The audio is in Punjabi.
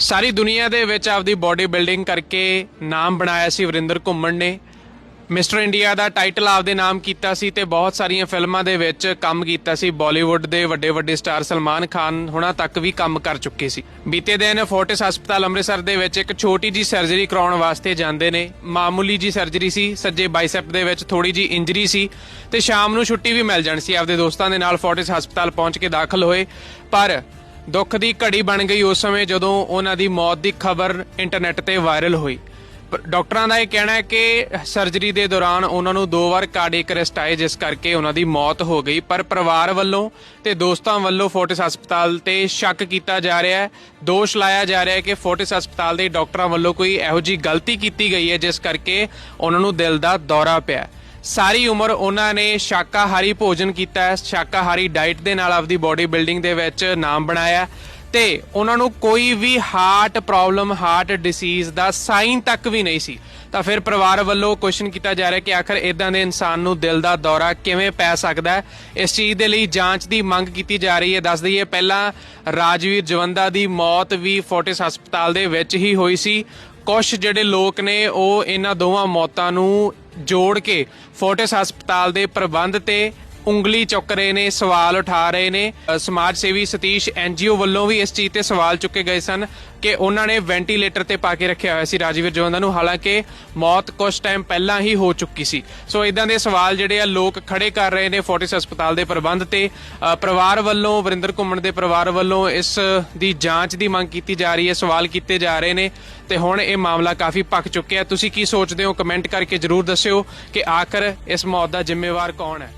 ਸਾਰੀ ਦੁਨੀਆ ਦੇ ਵਿੱਚ ਆਪਦੀ ਬਾਡੀ ਬਿਲਡਿੰਗ ਕਰਕੇ ਨਾਮ ਬਣਾਇਆ ਸੀ ਵਰਿੰਦਰ ਘੁੰਮਣ ਨੇ। ਮਿਸਟਰ ਇੰਡੀਆ ਦਾ ਟਾਈਟਲ ਆਪਦੇ ਨਾਮ ਕੀਤਾ ਸੀ ਤੇ ਬਹੁਤ ਸਾਰੀਆਂ ਫਿਲਮਾਂ ਦੇ ਵਿੱਚ ਕੰਮ ਕੀਤਾ ਸੀ। ਬਾਲੀਵੁੱਡ ਦੇ ਵੱਡੇ ਵੱਡੇ ਸਟਾਰ ਸਲਮਾਨ ਖਾਨ ਹੁਣਾਂ ਤੱਕ ਵੀ ਕੰਮ ਕਰ ਚੁੱਕੇ ਸੀ। ਬੀਤੇ ਦਿਨ ਫੋਰਟਿਸ ਹਸਪਤਾਲ ਅੰਮ੍ਰਿਤਸਰ ਦੇ ਵਿੱਚ ਇੱਕ ਛੋਟੀ ਜੀ ਸਰਜਰੀ ਕਰਾਉਣ ਵਾਸਤੇ ਜਾਂਦੇ ਨੇ। ਮਾਮੂਲੀ ਜੀ ਸਰਜਰੀ ਸੀ, ਸੱਜੇ ਬਾਈਸੈਪ ਦੇ ਵਿੱਚ ਥੋੜੀ ਜੀ ਇੰਜਰੀ ਸੀ ਤੇ ਸ਼ਾਮ ਨੂੰ ਛੁੱਟੀ ਵੀ ਮਿਲ ਜਾਣੀ ਸੀ। ਆਪਦੇ ਦੋਸਤਾਂ ਦੇ ਨਾਲ ਫੋਰਟਿਸ ਹਸਪਤਾਲ ਪਹੁੰਚ ਕੇ ਦਾਖਲ ਹੋਏ। ਪਰ ਦੁੱਖ ਦੀ ਘੜੀ ਬਣ ਗਈ ਉਸ ਸਮੇਂ ਜਦੋਂ ਉਹਨਾਂ ਦੀ ਮੌਤ ਦੀ ਖਬਰ ਇੰਟਰਨੈਟ ਤੇ ਵਾਇਰਲ ਹੋਈ। ਡਾਕਟਰਾਂ ਦਾ ਇਹ ਕਹਿਣਾ ਹੈ ਕਿ ਸਰਜਰੀ ਦੇ ਦੌਰਾਨ ਉਹਨਾਂ ਨੂੰ ਦੋ ਵਾਰ ਕਾਰਡਿਕ ਅਰੈਸਟ ਆਏ, ਜਿਸ ਕਰਕੇ ਉਹਨਾਂ ਦੀ ਮੌਤ ਹੋ ਗਈ। ਪਰ ਪਰਿਵਾਰ ਵੱਲੋਂ ਤੇ ਦੋਸਤਾਂ ਵੱਲੋਂ ਫੋਰਟਿਸ ਹਸਪਤਾਲ ਤੇ ਸ਼ੱਕ ਕੀਤਾ ਜਾ ਰਿਹਾ ਹੈ। ਦੋਸ਼ ਲਾਇਆ ਜਾ ਰਿਹਾ ਹੈ ਕਿ ਫੋਰਟਿਸ ਹਸਪਤਾਲ ਦੇ ਡਾਕਟਰਾਂ ਵੱਲੋਂ ਕੋਈ ਇਹੋ ਜੀ ਗਲਤੀ ਕੀਤੀ ਗਈ ਹੈ, ਜਿਸ ਕਰਕੇ ਉਹਨਾਂ ਨੂੰ ਦਿਲ ਦਾ ਦੌਰਾ ਪਿਆ ਸਾਰੀ ਉਮਰ ਉਹਨਾਂ ਨੇ ਸ਼ਾਕਾਹਾਰੀ ਭੋਜਨ ਕੀਤਾ ਹੈ। ਸ਼ਾਕਾਹਾਰੀ ਡਾਈਟ ਦੇ ਨਾਲ ਆਪਦੀ ਬਾਡੀ ਬਿਲਡਿੰਗ ਦੇ ਵਿੱਚ ਨਾਮ ਬਣਾਇਆ ਤੇ ਉਹਨਾਂ ਨੂੰ ਕੋਈ ਵੀ ਹਾਰਟ ਪ੍ਰੋਬਲਮ ਹਾਰਟ ਡਿਸੀਜ਼ ਦਾ ਸਾਈਨ ਤੱਕ ਵੀ ਨਹੀਂ ਸੀ। ਤਾਂ ਫਿਰ ਪਰਿਵਾਰ ਵੱਲੋਂ ਕੁਐਸਚਨ ਕੀਤਾ ਜਾ ਰਿਹਾ ਕਿ ਆਖਰ ਇਦਾਂ ਦੇ ਇਨਸਾਨ ਨੂੰ ਦਿਲ ਦਾ ਦੌਰਾ ਕਿਵੇਂ ਪੈ ਸਕਦਾ ਹੈ? ਇਸ ਚੀਜ਼ ਦੇ ਲਈ ਜਾਂਚ ਦੀ ਮੰਗ ਕੀਤੀ ਜਾ ਰਹੀ ਹੈ। ਦੱਸ ਦਈਏ, ਪਹਿਲਾਂ ਰਾਜਵੀਰ ਜਵੰਦਾ ਦੀ ਮੌਤ ਵੀ ਫੋਰਟਿਸ ਹਸਪਤਾਲ ਦੇ ਵਿੱਚ ਹੀ ਹੋਈ ਸੀ। ਕੁਝ ਜਿਹੜੇ ਲੋਕ ਨੇ, ਉਹ ਇਹਨਾਂ ਦੋਵਾਂ ਮੌਤਾਂ ਨੂੰ ਜੋੜ ਕੇ ਫੋਰਟਿਸ ਹਸਪਤਾਲ ਦੇ ਪ੍ਰਬੰਧ ਤੇ ਉਂਗਲੀ ਚੁੱਕ ਰਹੇ ਨੇ, ਸਵਾਲ ਉਠਾ ਰਹੇ ਨੇ। ਸਮਾਜ ਸੇਵੀ ਸਤੀਸ਼ ਐਨਜੀਓ ਵੱਲੋਂ ਵੀ ਇਸ ਚੀਜ਼ ਤੇ ਸਵਾਲ ਚੁੱਕੇ ਗਏ ਸਨ ਕਿ ਉਹਨਾਂ ਨੇ ਵੈਂਟੀਲੇਟਰ ਤੇ ਪਾ ਕੇ ਰੱਖਿਆ ਹੋਇਆ ਸੀ ਰਾਜਵੀਰ ਜਵੰਦਾ ਨੂੰ। ਹਾਲਾਂਕਿ ਮੌਤ ਕੁਝ ਟਾਈਮ ਪਹਿਲਾਂ ਹੀ ਹੋ ਚੁੱਕੀ ਸੀ। ਸੋ ਇਦਾਂ ਦੇ ਸਵਾਲ ਜਿਹੜੇ ਆ, ਲੋਕ ਖੜੇ ਕਰ ਰਹੇ ਨੇ ਫੋਰਟਿਸ ਹਸਪਤਾਲ ਦੇ ਪ੍ਰਬੰਧ ਤੇ। ਪਰਿਵਾਰ ਵੱਲੋਂ, ਵਰਿੰਦਰ ਘੁੰਮਣ ਦੇ ਪਰਿਵਾਰ ਵੱਲੋਂ ਇਸ ਦੀ ਜਾਂਚ ਦੀ ਮੰਗ ਕੀਤੀ ਜਾ ਰਹੀ ਹੈ, ਸਵਾਲ ਕੀਤੇ ਜਾ ਰਹੇ ਨੇ ਤੇ ਹੁਣ ਇਹ ਮਾਮਲਾ ਕਾਫੀ ਪੱਕ ਚੁੱਕਿਆ। ਤੁਸੀਂ ਕੀ ਸੋਚਦੇ ਹੋ? ਕਮੈਂਟ ਕਰਕੇ ਜਰੂਰ ਦੱਸਿਓ ਕਿ ਆਖਰ ਇਸ ਮੌਤ ਦਾ ਜ਼ਿੰਮੇਵਾਰ ਕੌਣ ਹੈ?